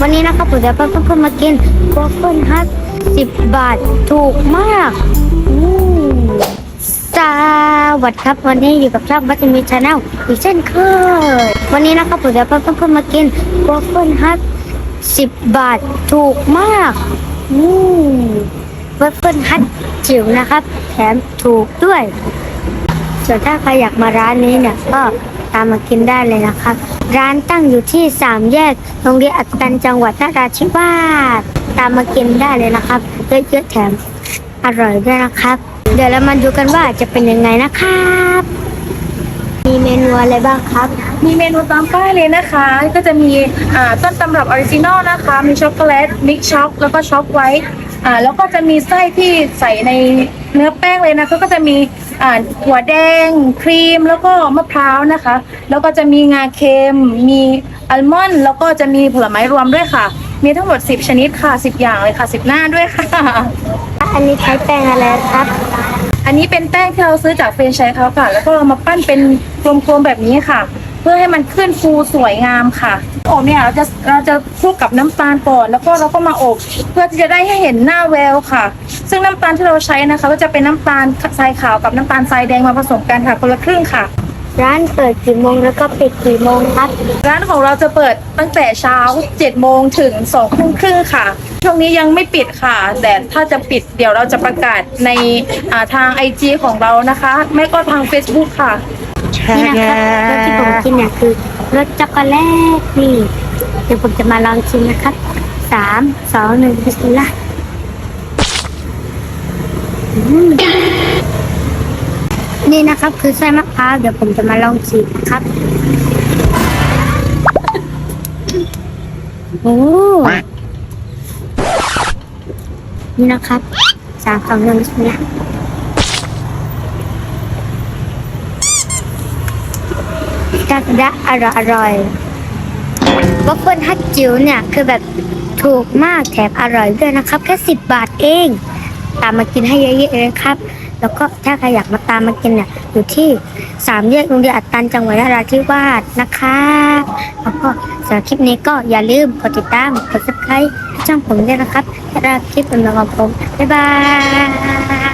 วันนี้นะครับผมจะเพิ่มมากินวอฟเฟิลฮัทสิบบาทถูกมากอืมสวัสดีครับวันนี้อยู่กับช่องบัตมีชาแนลอีกเช่นเคยวันนี้นะครับผมจะเพิ่มมากินวอฟเฟิลฮัทสิบบาทถูกมากอืมวอฟเฟิลฮัทจิ๋วนะครับ แถมถูกด้วย ส่วนถ้าใครอยากมาร้านนี้เนี่ยก็ตามมากินได้เลยนะครับ ร้านตั้งอยู่ที่สามแยกโรงเรียนอัตตันจังหวัดนราธิวาสตามมากินได้เลยนะครับเยอะๆแถมอร่อยด้วยนะครับ เดี๋ยวเรามาดูกันว่าจะเป็นยังไงนะครับ มีเมนูอะไรบ้างครับ มีเมนูตามป้ายเลยนะคะ ก็จะมีอ่าต้นตำรับออริจินอลนะคะ มีช็อกโกแลตมิกช็อกแล้วก็ช็อกไวท์อ่าแล้วก็จะมีไส้ที่ใส่ในเนื้อแป้งเลยนะคะก็จะมี อ่าหัวแดง ครีมแล้วก็มะพร้าวนะคะ แล้วก็จะมีงาเค็ม มีอัลมอนด์แล้วก็จะมีผลไม้รวมด้วยค่ะ มีทั้งหมด 10 ชนิดค่ะ 10 อย่างเลยค่ะ 10 หน้าด้วยค่ะ อันนี้ใช้แป้งอะไรครับ อันนี้เป็นแป้งที่เราซื้อจากเฟรนช์ไชส์เขาค่ะ แล้วก็เรามาปั้นเป็นกลมๆแบบนี้ค่ะ เพื่อให้มันขึ้นฟูสวยงามค่ะอบเนี่ยเราจะเราจะคลุกกับน้ำตาลก่อน แล้วก็เราก็มาอบเพื่อที่จะได้ให้เห็นหน้าแววค่ะ ซึ่งน้ำตาลที่เราใช้นะคะ ก็จะเป็นน้ำตาลทรายขาวกับน้ำตาลทรายแดงมาผสมกันค่ะคนละครึ่งค่ะ ร้านเปิดกี่โมงแล้วก็ปิดกี่โมงครับ ร้านของเราจะเปิดตั้งแต่เช้า7โมงถึง2ทุ่มครึ่งค่ะ ช่วงนี้ยังไม่ปิดค่ะ แต่ถ้าจะปิดเดี๋ยวเราจะประกาศในอ่าทาง IG ของเรานะคะ ไม่ก็ทาง Facebook ค่ะนี่นะครับรสที่ผมกินเนี่ยคือรสช็อกโกแลตนี่เดี๋ยวผมจะมาลองชิมนะครับสามสองหนึ่งบิสมิลลาห์อืมนี่นะครับคือไส้มะพร้าวเดี๋ยวผมจะมาลองชิมนะครับโอ้ นี่นะครับสามสองหนึ่งบิสมิลลาห์ดักดะอร่อยอร่อยวัฟเฟิลฮัตจิ๋วเนี่ย คือแบบถูกมากแถมอร่อยด้วยนะครับ แค่สิบบาทเอง ตามมากินให้เยอะๆเลยครับ แล้วก็ถ้าใครอยากมาตามมากินเนี่ยอยู่ที่สามแยกโรงเรียนอัตตันจังหวัดนราธิวาสนะคะแล้วก็สำหรับคลิปนี้ก็อย่าลืมกดติดตามกด subscribe ช่องผมด้วยนะครับถ้ารักคลิปเป็นของผมบ๊ายบาย